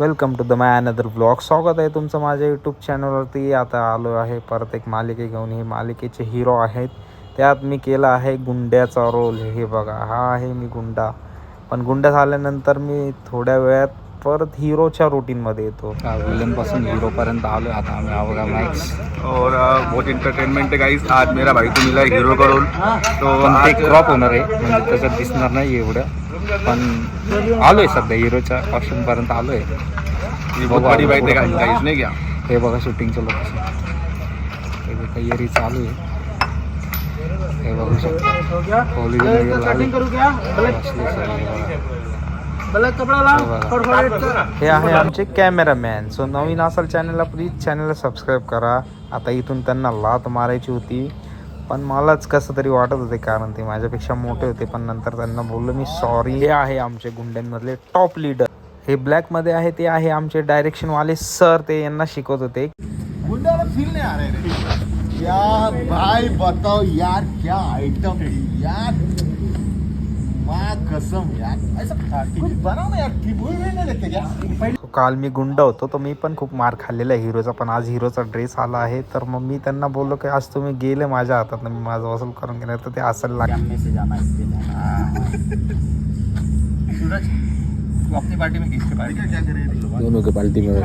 Welcome to the my another blog स्वागत आहे तुमचं माझ्या यूट्यूब चॅनलवरती आता आलो आहे परत एक मालिके घेऊन. ही मालिकेचे हिरो आहेत. त्यात मी केला आहे गुंड्याचा रोल हे बघा हा आहे मी गुंडा. पण गुंडा झाल्यानंतर मी थोड्या वेळात परत हिरोच्या रुटीनमध्ये येतो. विलनपासून हिरो पर्यंत आलो आता आम्ही अवघा मॅक्स और बहुत इंटरटेनमेंट है गाइस आज मेरा भाई है. हीरो का रोल तो क्रॉप होणार आहे. म्हणजे त्याच्यात दिसणार नाही एवढं. पण आलोय सध्या हिरोच्या कॉस्ट्युम पर्यंत आलोय ये बहुत बड़ी बात है नहीं हे बघा शूटिंगचं लोकेशन तयारी चालू आहे. हे बघू शकता. हे आहे आमचे कॅमेरामॅन सो नवीन असाल चॅनलला प्लीज़ चॅनलला सबस्क्राईब करा. आता इथून त्यांना लात मारायची होती. पण मलाच कसं तरी वाटत होते कारण ते माझ्यापेक्षा मोठे होते. पण नंतर त्यांना बोललो मी सॉरी हे आहे आमचे गुंड्यांमधले टॉप लीडर हे ब्लॅकमध्ये आहे ते आहे आमचे डायरेक्शनवाले सर ते यांना शिकवत होते. गुंडा फील नहीं आ यार भाई बताओ यार क्या आइटम यार माँ कसम यार. ऐसा कुछ बनाओ ना यार ठीक हुई नहीं लेते क्या काल मी गुंड होतो तर मी पण खूप मार खाल्लेला आहे हिरोचा. पण आज हिरोचा ड्रेस आला आहे तर मग मी त्यांना बोललो की आज तुम्ही गेले माझ्या हातात मी माझं वसूल करून घेणार तर ते असायला लागले पार्टी में किसके पार्टी क्या करे दोनों के पार्टी में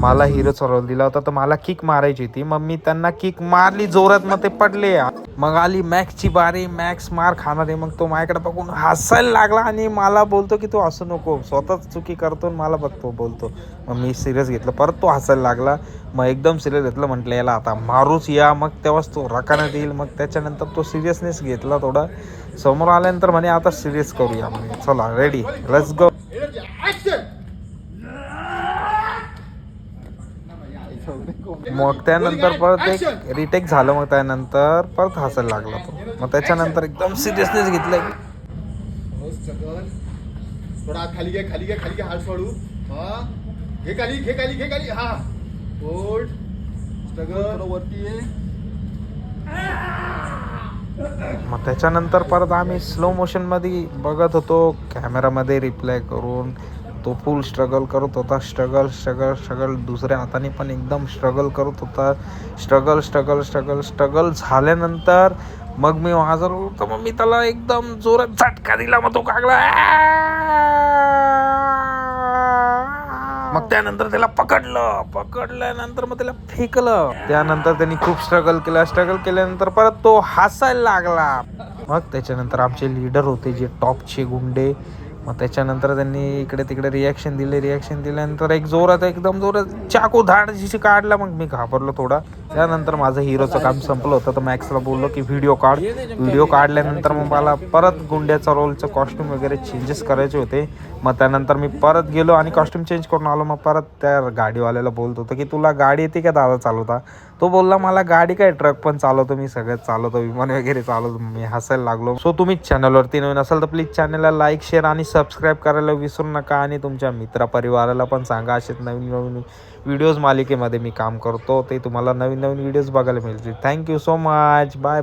मला हिरो रोल दिला होता तर मला किक मारायची होती. मग मी त्यांना किक मारली जोरात मग ते पडले. मग आली मॅक्सची बारी मॅक्स मार खाणार. आहे मग तो माझ्याकडे बघून हसायला लागला आणि मला बोलतो की तू हसू नको स्वतःच चुकी करतो आणि मला बघतो बोलतो. मग मी सिरियस घेतलं परत तो हसायला लागला. मग एकदम सिरियस घेतलं म्हटलं याला आता मारूच या. मग तेव्हाच तो रकाण्यात येईल. मग त्याच्यानंतर तो सिरियसनेस घेतला थोडा. समोर आल्यानंतर म्हणे आता सिरियस करूया. म्हणे चला रेडी लेट्स गो मग त्यानंतर परत एक रिटेक झालं मग त्यानंतर परत हसायला लागला तो. मग त्याच्यानंतर एकदम सिरियसनेस घेतलंय. थोडा खाली घ्या खाली घ्या खाली घ्या हात सोडू. हा. घे खाली घे खाली घे खाली. हा. स्ट्रगल थोडं वरती ये. मग त्याच्यानंतर परत आम्ही स्लो मोशनमध्ये बघत होतो कॅमेरामध्ये रिप्लाय करून. तो फुल स्ट्रगल करत होता. स्ट्रगल स्ट्रगल स्ट्रगल दुसऱ्या हाताने पण एकदम स्ट्रगल करत होता. स्ट्रगल स्ट्रगल स्ट्रगल स्ट्रगल झाल्यानंतर मग मी माझा रोल तर मग मी त्याला एकदम जोरात झटका दिला. मग तो कागला मग त्यानंतर त्याला पकडलं. पकडल्यानंतर मग त्याला फेकलं. त्यानंतर त्यांनी खूप स्ट्रगल केला. स्ट्रगल केल्यानंतर परत तो हसायला लागला. मग त्याच्यानंतर आमचे लीडर होते जे टॉपचे गुंडे. मग त्याच्यानंतर त्यांनी इकडे तिकडे रिॲक्शन दिले रिॲक्शन दिल्यानंतर एक जोरात एकदम जोरात चाकू धाड जिशी काढला मग मी घाबरलो थोडा. त्यानंतर माझं हिरोचं काम संपलं होतं तर मॅक्सला बोललो की व्हिडिओ काढ. व्हिडिओ काढल्यानंतर मग मला परत गुंड्याचा रोलचं कॉस्ट्युम वगैरे चेंजेस करायचे होते. मग त्यानंतर मी परत गेलो आणि कॉस्ट्युम चेंज करून आलो. मग परत त्या गाडीवाल्याला बोलत होतो की तुला गाडी येते का दादा चालवता? तो बोलला मला गाडी काय ट्रक पण चालवतो मी सगळ्यात चालवतो विमान वगैरे चालवतो मी हसायला लागलो. सो तुम्ही चॅनलवरती नवीन असाल तर प्लीज चॅनलला लाईक शेअर आणि सबस्क्राईब करायला विसरू नका आणि तुमच्या मित्रपरिवाराला पण सांगा. असेच नवीन नवीन व्हिडिओज मालिकेमध्ये मी काम करतो. ते तुम्हाला नवीन नवीन व्हिडिओज बघायला मिळतील. Thank you so much bye bye